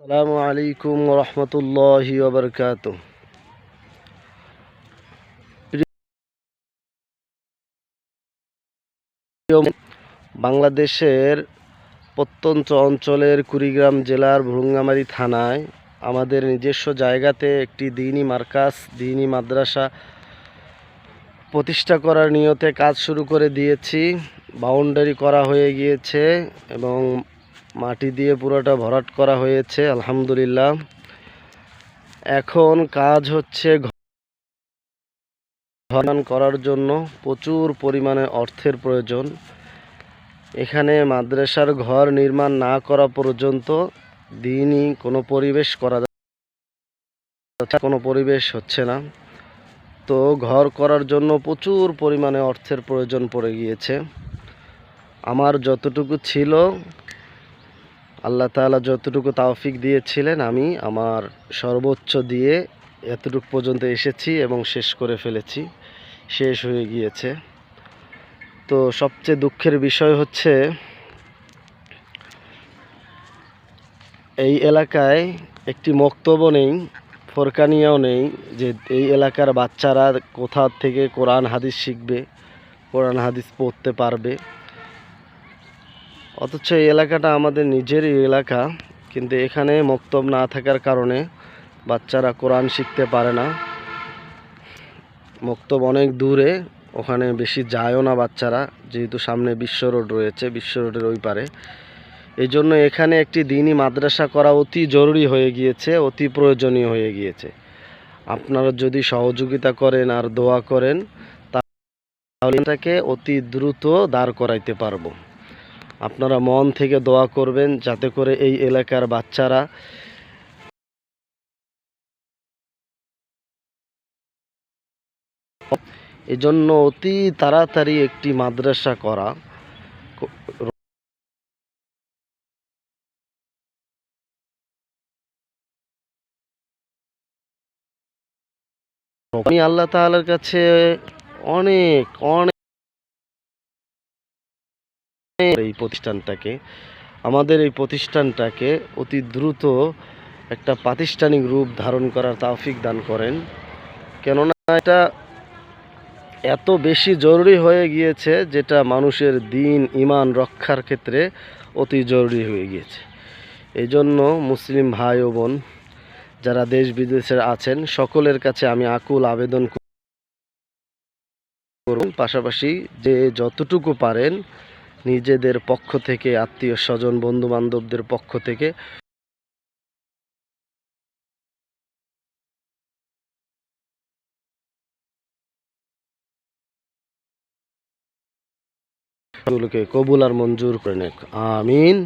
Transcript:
আসসালামু আলাইকুম রহমতুল্লাহি ওবরকাত বাংলাদেশের প্রত্যন্ত অঞ্চলের কুড়িগ্রাম জেলার ভুরুঙ্গামারী থানায় আমাদের নিজস্ব জায়গাতে একটি দিনই মার্কাস, দিনই মাদ্রাসা প্রতিষ্ঠা করার নিয়তে কাজ শুরু করে দিয়েছি। বাউন্ডারি করা হয়ে গিয়েছে এবং মাটি দিয়ে পুরোটা ভরাট করা হয়েছে, আলহামদুলিল্লাহ। এখন কাজ হচ্ছে ঘ- খনন করার জন্য প্রচুর পরিমাণে অর্থের প্রয়োজন। এখানে মাদ্রাসার ঘর নির্মাণ না করা পর্যন্ত দিনই কোনো পরিবেশ করা যাচ্ছে কোনো পরিবেশ হচ্ছে না। তো ঘর করার জন্য প্রচুর পরিমাণে অর্থের প্রয়োজন পড়ে গিয়েছে। আমার যতটুকু ছিল আল্লাহ তাআলা যতটুকু তাওফিক দিয়েছিলেন, আমি আমার সর্বোচ্চ দিয়ে এতটুকু পর্যন্ত এসেছি এবং শেষ করে ফেলেছি, শেষ হয়ে গিয়েছে। তো সবচেয়ে দুঃখের বিষয় হচ্ছে, এই এলাকায় একটি মক্তব্য নেই, ফোরকানিয়াও নেই, যে এই এলাকার বাচ্চারা কোথা থেকে কোরআন, হাদিস শিখবে, কোরআন, হাদিস পড়তে পারবে। অথচ এই এলাকাটা আমাদের নিজেরই এলাকা, কিন্তু এখানে মক্তব না থাকার কারণে বাচ্চারা কোরআন শিখতে পারে না। মক্তব অনেক দূরে, ওখানে বেশি যায়ও না বাচ্চারা, যেহেতু সামনে বিশ্ব রোড রয়েছে, বিশ্ব রোডের ওই পারে। এই জন্য এখানে একটি দিনই মাদ্রাসা করা অতি জরুরি হয়ে গিয়েছে, অতি প্রয়োজনীয় হয়ে গিয়েছে। আপনারা যদি সহযোগিতা করেন আর দোয়া করেন, তাহলে এটাকে অতি দ্রুত দাঁড় করাইতে পারব। আপনারা মন থেকে দোয়া করবেন যাতে করে এই এলাকার বাচ্চারা এজন্য অতি তাড়াতাড়ি একটি মাদ্রাসা করা আমি আল্লাহ তাআলার কাছে অনেক অনেক এই প্রতিষ্ঠানটাকে, আমাদের এই প্রতিষ্ঠানটাকে অতি দ্রুত একটা প্রাতিষ্ঠানিক রূপ ধারণ করার তাওফিক দান করেন। কেননা এটা এত বেশি জরুরি হয়ে গিয়েছে যেটা মানুষের দিন ইমান রক্ষার ক্ষেত্রে অতি জরুরি হয়ে গিয়েছে। এই জন্য মুসলিম ভাই ও বোন, যারা দেশ বিদেশে আছেন, সকলের কাছে আমি আকুল আবেদন করুন পাশাপাশি যে যতটুকু পারেন নিজেদের পক্ষ থেকে আত্মীয় স্বজন বন্ধুবান্ধবদের পক্ষ থেকে। কবুল আর মঞ্জুর করে নেক। আমিন।